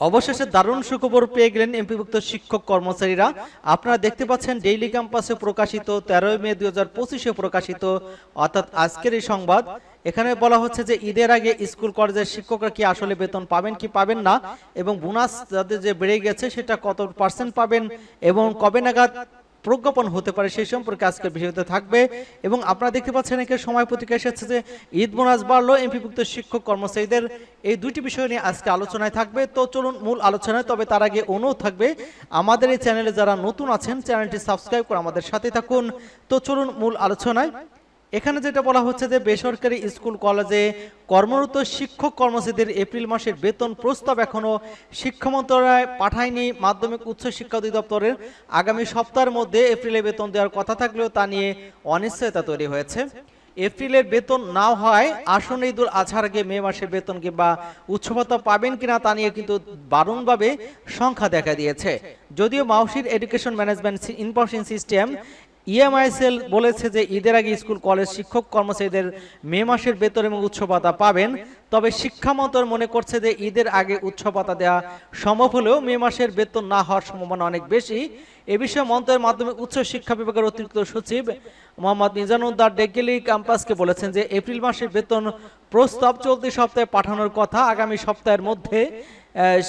অবশেষে দারুণ সুখবর পেয়ে গেলেন এমপিভুক্ত শিক্ষক কর্মচারীরা। আপনারা দেখতে পাচ্ছেন ডেইলি ক্যাম্পাসে প্রকাশিত তেরোই মে দুই হাজার পঁচিশে প্রকাশিত অর্থাৎ আজকের এই সংবাদ। এখানে বলা হচ্ছে যে ঈদের আগে স্কুল কলেজের শিক্ষকরা কি আসলে বেতন পাবেন কি পাবেন না? এবং বোনাস যাদের যে বেড়ে গেছে সেটা কত পার্সেন্ট পাবেন? এবং কবে নাগাদ প্রজ্ঞাপন হতে পারে, সেই সম্পর্কে আজকে ভিডিওতে থাকবে। এবং আপনারা দেখতে পাচ্ছেন একে সময় পত্রিকা এসেছে যে ঈদ বোনাস বাড়লো, এমপিভুক্ত শিক্ষক কর্মচারীদের এই দুইটি বিষয় নিয়ে আজকে আলোচনায় থাকবে। তো চলুন মূল আলোচনায়, তবে তার আগে অনুরোধ থাকবে, আমাদের এই চ্যানেলে যারা নতুন আছেন, চ্যানেলটি সাবস্ক্রাইব করে আমাদের সাথে থাকুন। তো চলুন মূল আলোচনায়। এখানে যেটা বলা হচ্ছে যে বেসরকারি স্কুল কলেজে কর্মরত শিক্ষক কর্মচারীদের এপ্রিল মাসের বেতন প্রস্তাব এখনও শিক্ষা মন্ত্রণালয় পাঠায়নি। মাধ্যমিক উচ্চ শিক্ষা অধিদপ্তরের আগামী সপ্তাহের মধ্যে এপ্রিলে বেতন দেওয়ার কথা থাকলেও তা নিয়ে অনিশ্চয়তা তৈরি হয়েছে। এপ্রিলের বেতন না হয় আসন্ন ঈদুল আজহার আগে মে মাসের বেতন কিংবা উৎসবতা পাবেন কিনা তা নিয়ে কিন্তু বারণভাবে সংখ্যা দেখা দিয়েছে। যদিও মাউসির education management information system EMISL বলেছে যে ঈদের আগে স্কুল, কলেজ শিক্ষক কর্মচারীদের মে মাসের বেতন এবং উৎসবতা পাবেন। তবে শিক্ষা মন্ত্রণ মনে করছে যে ঈদের আগে উৎসবতা দেওয়া সম্ভব হলেও মে মাসের বেতন না হওয়ার সম্ভাবনা অনেক বেশি। এ বিষয়ে মন্ত্রের মাধ্যমে উচ্চ শিক্ষা বিভাগের অতিরিক্ত সচিব মোহাম্মদ মিজানুদ্দার ডেকেলি ক্যাম্পাসকে বলেছেন যে এপ্রিল মাসের বেতন প্রস্তাব চলতি সপ্তাহে পাঠানোর কথা আগামী সপ্তাহের মধ্যে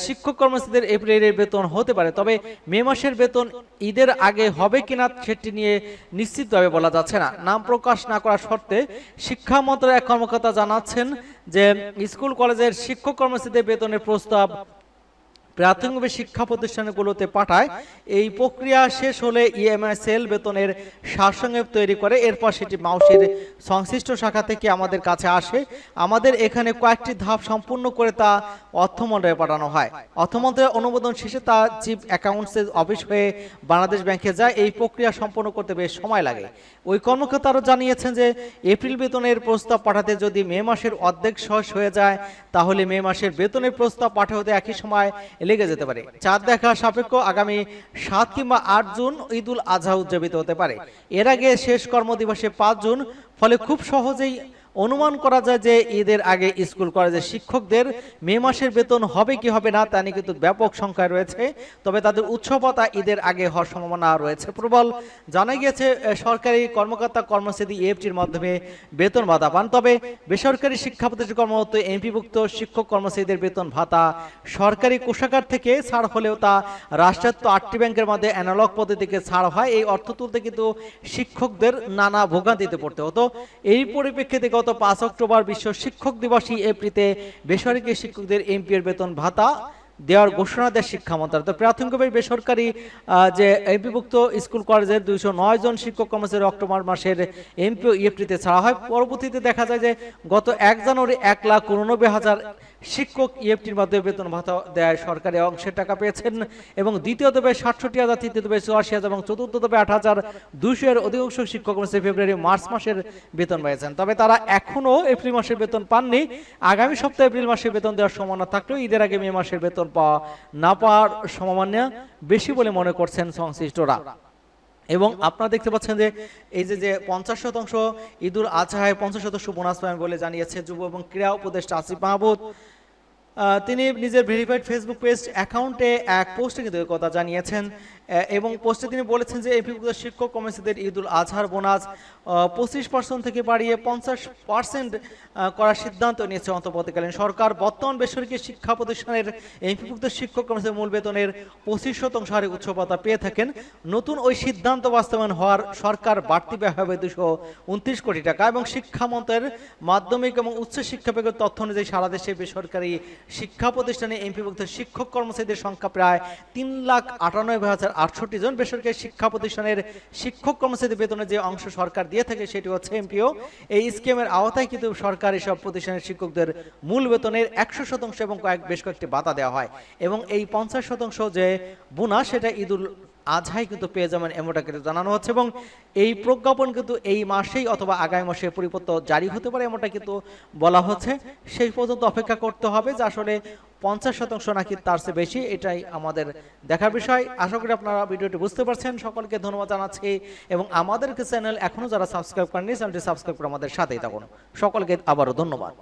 শিক্ষক কর্মচারীদের এপ্রিলের বেতন হতে পারে, তবে মে মাসের বেতন ঈদের আগে হবে কিনা সেটি নিয়ে নিশ্চিতভাবে বলা যাচ্ছে না। নাম প্রকাশ না করার শর্তে শিক্ষা মন্ত্রণালয়ের এক কর্মকর্তা জানাচ্ছেন যে, স্কুল কলেজের শিক্ষক কর্মচারীদের বেতনের প্রস্তাব প্রাথমিক শিক্ষা প্রতিষ্ঠানগুলোতে পাঠায়। এই প্রক্রিয়া শেষ হলে ইএমআইসেল বেতনের সারসংক্ষেপ তৈরি করে। এরপর সেটি মাউসের সংশ্লিষ্ট শাখা থেকে আমাদের কাছে আসে। আমাদের এখানে কয়েকটি ধাপ সম্পূর্ণ করে তা অর্থ মন্ত্রণালয়ে পাঠানো হয়। অর্থ মন্ত্রণালয়ের অনুমোদন শেষে তা চিফ অ্যাকাউন্টসের অফিস হয়ে বাংলাদেশ ব্যাংকে যায়। এই প্রক্রিয়া সম্পন্ন করতে বেশ সময় লাগে। ওই কর্মকর্তা আরও জানিয়েছেন যে, এপ্রিল বেতনের প্রস্তাব পাঠাতে যদি মে মাসের অর্ধেক শেষ হয়ে যায়, তাহলে মে মাসের বেতনের প্রস্তাব পাঠাতে একই সময় লেগে যেতে পারে। চাঁদ দেখা সাপেক্ষ আগামী সাত কিংবা আট জুন ঈদুল আজহা উদযাপিত হতে পারে। এর আগে শেষ কর্মদিবসে পাঁচ জুন, ফলে খুব সহজেই অনুমান করা যায় যে ঈদের আগে স্কুল কলেজের শিক্ষকদের মে মাসের বেতন হবে কি হবে না তা নিয়ে কিন্তু ব্যাপক সংখ্যায় রয়েছে। তবে তাদের উৎসবতা ঈদের আগে হওয়ার সম্ভাবনা রয়েছে। প্রবল জানা গিয়েছে সরকারি কর্মকর্তা কর্মচারী এফটির মাধ্যমে বেতন ভাতা পান। তবে বেসরকারি শিক্ষা প্রতিষ্ঠান কর্মরত এমপিভুক্ত শিক্ষক কর্মচারীদের বেতন ভাতা সরকারি কোষাগার থেকে ছাড় হলেও তা রাষ্ট্রায়ত্ত আটটি ব্যাংকের মধ্যে অ্যানালগ পদ্ধতিকে ছাড় হয়। এই অর্থ তুলতে কিন্তু শিক্ষকদের নানা ভোগান্তিতে পড়তে হতো। এই পরিপ্রেক্ষিতে গত পাঁচ অক্টোবর বিশ্ব শিক্ষক দিবস এপ্রিতে বেসরকারি শিক্ষকদের এমপি এর বেতন ভাতা দেওয়ার ঘোষণা দেয় শিক্ষা মন্ত্রণালয়। তো প্রাথমিকভাবে বেসরকারি যে এমপিভুক্ত স্কুল কলেজের দুইশো নয় জন শিক্ষক কর্মচারী অক্টোবর মাসের এমপি ইএফটিতে ছাড়া হয়। পরবর্তীতে দেখা যায় যে গত এক জানুয়ারি এক লাখ উননব্বই হাজার শিক্ষক ইএফটির মাধ্যমে বেতন ভাতা দেয় সরকারি অংশের টাকা পেয়েছেন এবং দ্বিতীয় দফে সাতষট্টি হাজার, তৃতীয় দফে চুরাশি হাজার এবং চতুর্থ দফে আট হাজার দুশো এর অধিকাংশ শিক্ষক ফেব্রুয়ারি, মার্চ মাসের বেতন পেয়েছেন। তবে তারা এখনও এপ্রিল মাসের বেতন পাননি। আগামী সপ্তাহে এপ্রিল মাসের বেতন দেওয়ার সম্ভাবনা থাকলেও ঈদের আগে মে মাসের বেতন পাওয়া না পাওয়ার সম্ভাবনা বেশি বলে মনে করছেন সংশ্লিষ্টরা। এবং আপনারা দেখতে পাচ্ছেন যে এই যে যে পঞ্চাশ শতাংশ ঈদুল আজহায় পঞ্চাশ শতাংশ বোনাস পাবেন বলে জানিয়েছে যুব এবং ক্রীড়া উপদেষ্টা আসিফ মাহমুদ। আহ, তিনি নিজের ভেরিফাইড ফেসবুক পেজ অ্যাকাউন্টে এক পোস্টে কিন্তু কথা জানিয়েছেন। এবং পোস্টে তিনি বলেছেন যে এমপিভুক্ত শিক্ষক কর্মচারীদের ঈদুল আজহার বোনাস পঁচিশ পার্সেন্ট থেকে বাড়িয়ে পঞ্চাশ পার্সেন্ট করার সিদ্ধান্ত নিয়েছে অন্তর্বর্তীকালীন সরকার। বর্তমান বেসরকারি শিক্ষা প্রতিষ্ঠানের এমপিভুক্ত শিক্ষক কর্মচারী মূল বেতনের পঁচিশ শতাংশ হারে উচ্চ ভাতা পেয়ে থাকেন। নতুন ওই সিদ্ধান্ত বাস্তবায়ন হওয়ার সরকার বাড়তি ব্যয় হবে দুশো উনত্রিশ কোটি টাকা। এবং শিক্ষামন্ত্রের মাধ্যমিক এবং উচ্চ শিক্ষা বিভাগের তথ্য অনুযায়ী সারা দেশে বেসরকারি শিক্ষা প্রতিষ্ঠানে এমপিভুক্ত শিক্ষক কর্মচারীদের সংখ্যা প্রায় তিন লাখ আটানব্বই হাজার আটষট্টি জন। বেসরকারি শিক্ষা প্রতিষ্ঠানের শিক্ষক কর্মচারীদের বেতনের যে অংশ সরকার দিয়ে থাকে, সেটি হচ্ছে এমপিও। এই স্কিমের আওতায় কিন্তু সরকার এসব প্রতিষ্ঠানের শিক্ষকদের মূল বেতনের একশো শতাংশ এবং কয়েক বেশ কয়েকটি বাধা দেওয়া হয়। এবং এই পঞ্চাশ শতাংশ যে বোনা সেটা ঈদুল আজহাই কিন্তু পেয়ে যাবেন এমনটা কিন্তু জানানো হচ্ছে এবং এই প্রজ্ঞাপন কিন্তু এই মাসেই অথবা আগামী মাসে পরিপত্র জারি হতে পারে এমনটা কিন্তু বলা হচ্ছে। সেই পর্যন্ত অপেক্ষা করতে হবে যে আসলে পঞ্চাশ শতাংশ নাকি তার চেয়ে বেশি, এটাই আমাদের দেখার বিষয়। আশা করি আপনারা ভিডিওটি বুঝতে পারছেন। সকলকে ধন্যবাদ জানাচ্ছি এবং আমাদেরকে চ্যানেল এখনও যারা সাবস্ক্রাইব করেননি, চ্যানেলটি সাবস্ক্রাইব করে আমাদের সাথেই থাকুন। সকলকে আবারও ধন্যবাদ।